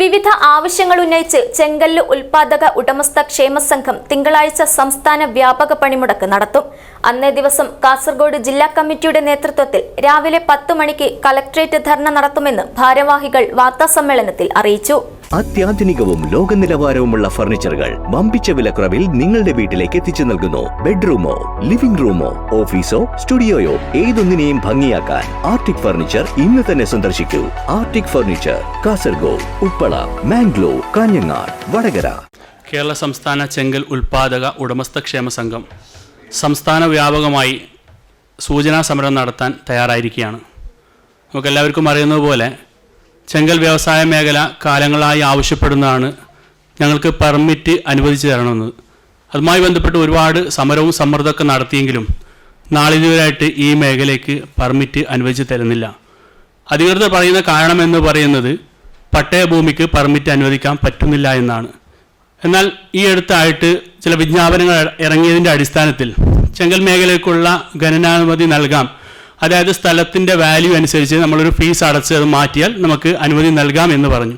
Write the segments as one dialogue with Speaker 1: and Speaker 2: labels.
Speaker 1: വിവിധ ആവശ്യങ്ങൾ ഉന്നയിച്ച് ചെങ്കല്ല് ഉൽപാദക ഉടമസ്ഥ ക്ഷേമ സംഘം തിങ്കളാഴ്ച സംസ്ഥാന വ്യാപക പണിമുടക്ക് നടത്തും. അന്നേ ദിവസം കാസർഗോഡ് ജില്ലാ കമ്മിറ്റിയുടെ നേതൃത്വത്തിൽ രാവിലെ പത്ത് മണിക്ക് കലക്ട്രേറ്റ് ധർണ നടത്തുമെന്ന് ഭാരവാഹികൾ വാർത്താസമ്മേളനത്തിൽ അറിയിച്ചു.
Speaker 2: അത്യാധുനികവും ലോക നിലവാരവുമുള്ള ഫർണിച്ചറുകൾ വമ്പിച്ച വിലക്കുറവിൽ നിങ്ങളുടെ വീട്ടിലേക്ക് എത്തിച്ചു നൽകുന്നു. ബെഡ്റൂമോ ലിവിംഗ് റൂമോ ഓഫീസോ സ്റ്റുഡിയോയോ ഏതൊന്നിനെയും ഭംഗിയാക്കാൻ ആർട്ടിക് ഫർണിച്ചർ ഇന്ന് തന്നെ സന്ദർശിക്കൂ. Arctic furniture Kasaragod Uppala Mangalore Kanhangad Vadakara.
Speaker 3: Kerala സംസ്ഥാന ചെങ്കൽ ഉൽപാദക ഉടമസ്ഥ ക്ഷേമ സംഘം സംസ്ഥാന വ്യാപകമായി സൂചനാ സമരം നടത്താൻ തയ്യാറായിരിക്കുകയാണ്. നമുക്കെല്ലാവർക്കും അറിയുന്നത് പോലെ ചെങ്കൽ വ്യവസായ മേഖല കാലങ്ങളായി ആവശ്യപ്പെടുന്നതാണ്. ഞങ്ങൾക്ക് പെർമിറ്റ് അനുവദിച്ചു തരണമെന്ന്. അതുമായി ബന്ധപ്പെട്ട് ഒരുപാട് സമരവും സമ്മർദ്ദമൊക്കെ നടത്തിയെങ്കിലും നാളിതുവരായിട്ട് ഈ മേഖലയ്ക്ക് പെർമിറ്റ് അനുവദിച്ചു തരുന്നില്ല. അധികൃതർ പറയുന്ന കാരണം എന്ന് പറയുന്നത് പട്ടയഭൂമിക്ക് പെർമിറ്റ് അനുവദിക്കാൻ പറ്റുന്നില്ല എന്നാണ്. എന്നാൽ ഈ അടുത്തായിട്ട് ചില വിജ്ഞാപനങ്ങൾ ഇറങ്ങിയതിന്റെ അടിസ്ഥാനത്തിൽ ചെങ്കൽ മേഖലയ്ക്കുള്ള ഖനനാനുമതി നൽകാം അതായത് സ്ഥലത്തിന്റെ വാല്യൂ അനുസരിച്ച് നമ്മളൊരു ഫീസ് അടച്ച് അത് മാറ്റിയാൽ നമുക്ക് അനുമതി നൽകാം എന്ന് പറഞ്ഞു.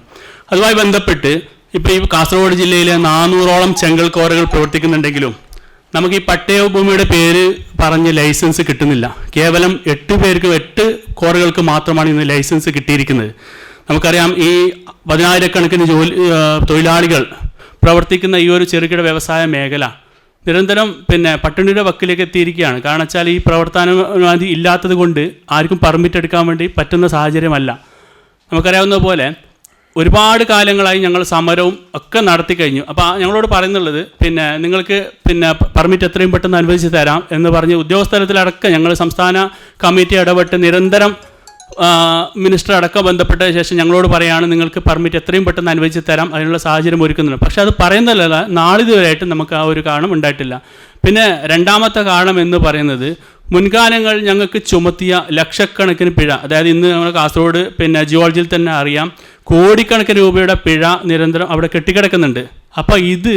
Speaker 3: അതുമായി ബന്ധപ്പെട്ട് ഇപ്പോൾ ഈ കാസർഗോഡ് ജില്ലയിലെ നാനൂറോളം ചെങ്കൽ കോറകൾ പ്രവർത്തിക്കുന്നുണ്ടെങ്കിലും നമുക്ക് ഈ പട്ടയഭൂമിയുടെ പേര് പറഞ്ഞ് ലൈസൻസ് കിട്ടുന്നില്ല. കേവലം എട്ട് പേർക്ക് എട്ട് കോറുകൾക്ക് മാത്രമാണ് ഇന്ന് ലൈസൻസ് കിട്ടിയിരിക്കുന്നത്. നമുക്കറിയാം ഈ പതിനായിരക്കണക്കിന് ജോലി തൊഴിലാളികൾ പ്രവർത്തിക്കുന്ന ഈ ഒരു ചെറുകിട വ്യവസായ മേഖല നിരന്തരം പിന്നെ പട്ടിണിയുടെ വക്കിലേക്ക് എത്തിയിരിക്കുകയാണ്. കാരണം വെച്ചാൽ ഈ പ്രവർത്തനാനുമതി ഇല്ലാത്തത് കൊണ്ട് ആർക്കും പെർമിറ്റ് എടുക്കാൻ വേണ്ടി പറ്റുന്ന സാഹചര്യമല്ല. നമുക്കറിയാവുന്ന പോലെ ഒരുപാട് കാലങ്ങളായി ഞങ്ങൾ സമരവും ഒക്കെ നടത്തി കഴിഞ്ഞു. അപ്പോൾ ഞങ്ങളോട് പറയുന്നുള്ളത് പിന്നെ നിങ്ങൾക്ക് പിന്നെ പെർമിറ്റ് എത്രയും പെട്ടെന്ന് അനുവദിച്ച് തരാം എന്ന് പറഞ്ഞ് ഉദ്യോഗസ്ഥലത്തിലടക്കം ഞങ്ങൾ സംസ്ഥാന കമ്മിറ്റി ഇടപെട്ട് നിരന്തരം മിനിസ്റ്റർ അടക്കം ബന്ധപ്പെട്ട ശേഷം ഞങ്ങളോട് പറയാണ് നിങ്ങൾക്ക് പെർമിറ്റ് എത്രയും പെട്ടെന്ന് അനുവദിച്ച് തരാം അതിനുള്ള സാഹചര്യം ഒരുക്കുന്നുണ്ട്. പക്ഷെ അത് പറയുന്നതല്ല നാളിതുവരെയായിട്ട് നമുക്ക് ആ ഒരു കാരണം ഉണ്ടായിട്ടില്ല. പിന്നെ രണ്ടാമത്തെ കാരണം എന്ന് പറയുന്നത് മുൻകാലങ്ങൾ ഞങ്ങൾക്ക് ചുമത്തിയ ലക്ഷക്കണക്കിന് പിഴ അതായത് ഇന്ന് നമ്മൾ കാസർഗോഡ് പിന്നെ ജിയോളജിയിൽ തന്നെ അറിയാം കോടിക്കണക്കിന് രൂപയുടെ പിഴ നിരന്തരം അവിടെ കെട്ടിക്കിടക്കുന്നുണ്ട്. അപ്പോൾ ഇത്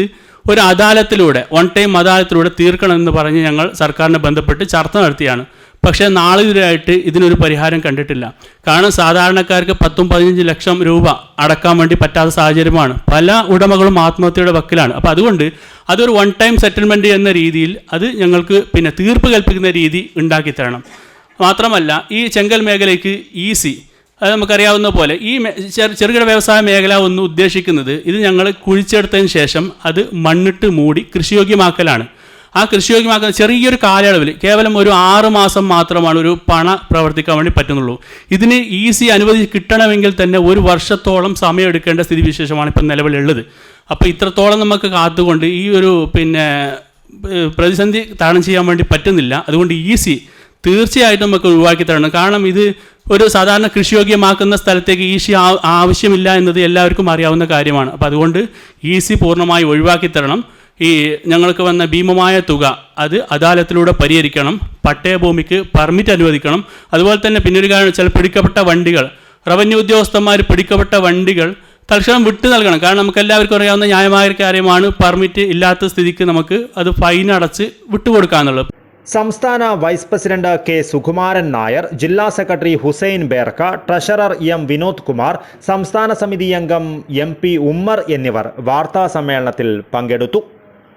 Speaker 3: ഒരു അദാലത്തിലൂടെ വൺ ടൈം അദാലത്തിലൂടെ തീർക്കണമെന്ന് പറഞ്ഞ് ഞങ്ങൾ സർക്കാരിനെ ബന്ധപ്പെട്ട് ചർച്ച നടത്തിയാണ്. പക്ഷേ നാളിതുവരെയായിട്ട് ഇതിനൊരു പരിഹാരം കണ്ടിട്ടില്ല. കാരണം സാധാരണക്കാർക്ക് പത്തും പതിനഞ്ച് ലക്ഷം രൂപ അടക്കാൻ വേണ്ടി പറ്റാത്ത സാഹചര്യമാണ്. പല ഉടമകളും ആത്മഹത്യയുടെ വക്കിലാണ്. അപ്പോൾ അതുകൊണ്ട് അതൊരു വൺ ടൈം സെറ്റിൽമെന്റ് എന്ന രീതിയിൽ അത് ഞങ്ങൾക്ക് പിന്നെ തീർപ്പ് കൽപ്പിക്കുന്ന രീതി ഉണ്ടാക്കി തരണം. മാത്രമല്ല ഈ ചെങ്കൽ മേഖലയ്ക്ക് ഈസി. അത് നമുക്കറിയാവുന്ന പോലെ ഈ ചെറുകിട വ്യവസായ മേഖല ഒന്ന് ഉദ്ദേശിക്കുന്നത് ഇത് ഞങ്ങൾ കുഴിച്ചെടുത്തതിന് ശേഷം അത് മണ്ണിട്ട് മൂടി കൃഷിയോഗ്യമാക്കലാണ്. ആ കൃഷിയോഗ്യമാക്കുന്ന ചെറിയൊരു കാലയളവിൽ കേവലം ഒരു ആറ് മാസം മാത്രമാണ് ഒരു പണ പ്രവർത്തിക്കാൻ വേണ്ടി പറ്റുന്നുള്ളൂ. ഇതിന് ഈസി അനുമതി കിട്ടണമെങ്കിൽ തന്നെ ഒരു വർഷത്തോളം സമയമെടുക്കേണ്ട സ്ഥിതിവിശേഷമാണ് ഇപ്പം നിലവിലുള്ളത്. അപ്പോൾ ഇത്രത്തോളം നമുക്ക് കാത്തുകൊണ്ട് ഈ ഒരു പിന്നെ പ്രതിസന്ധി തരണം ചെയ്യാൻ വേണ്ടി പറ്റുന്നില്ല. അതുകൊണ്ട് ഈസി തീർച്ചയായിട്ടും നമുക്ക് ഒഴിവാക്കി തരണം. കാരണം ഇത് ഒരു സാധാരണ കൃഷിയോഗ്യമാക്കുന്ന സ്ഥലത്തേക്ക് ഈസി ആവശ്യമില്ല എന്നത് എല്ലാവർക്കും അറിയാവുന്ന കാര്യമാണ്. അപ്പോൾ അതുകൊണ്ട് ഈസി പൂർണമായി ഒഴിവാക്കി തരണം. ഈ ഞങ്ങൾക്ക് വന്ന ഭീമമായ തുക അത് അദാലത്തിലൂടെ പരിഹരിക്കണം പട്ടയഭൂമിക്ക് പെർമിറ്റ് അനുവദിക്കണം. അതുപോലെ തന്നെ പിന്നൊരു കാര്യം ചില പിടിക്കപ്പെട്ട വണ്ടികൾ റവന്യൂ ഉദ്യോഗസ്ഥന്മാർ പിടിക്കപ്പെട്ട വണ്ടികൾ തൽക്ഷണം വിട്ടു നൽകണം. കാരണം നമുക്ക് എല്ലാവർക്കും അറിയാവുന്ന ന്യായമായ കാര്യമാണ് പെർമിറ്റ് ഇല്ലാത്ത സ്ഥിതിക്ക് നമുക്ക് അത് ഫൈൻ അടച്ച് വിട്ടുകൊടുക്കാന്നുള്ളത്
Speaker 4: സംസ്ഥാന vice president K Sukumaran Nair ജില്ലാ secretary Hussain Berka treasurer M Vinod Kumar സംസ്ഥാന സമിതി അംഗം എം പി ഉമ്മർ എന്നിവർ വാർത്താ സമ്മേളനത്തിൽ പങ്കെടുത്തു.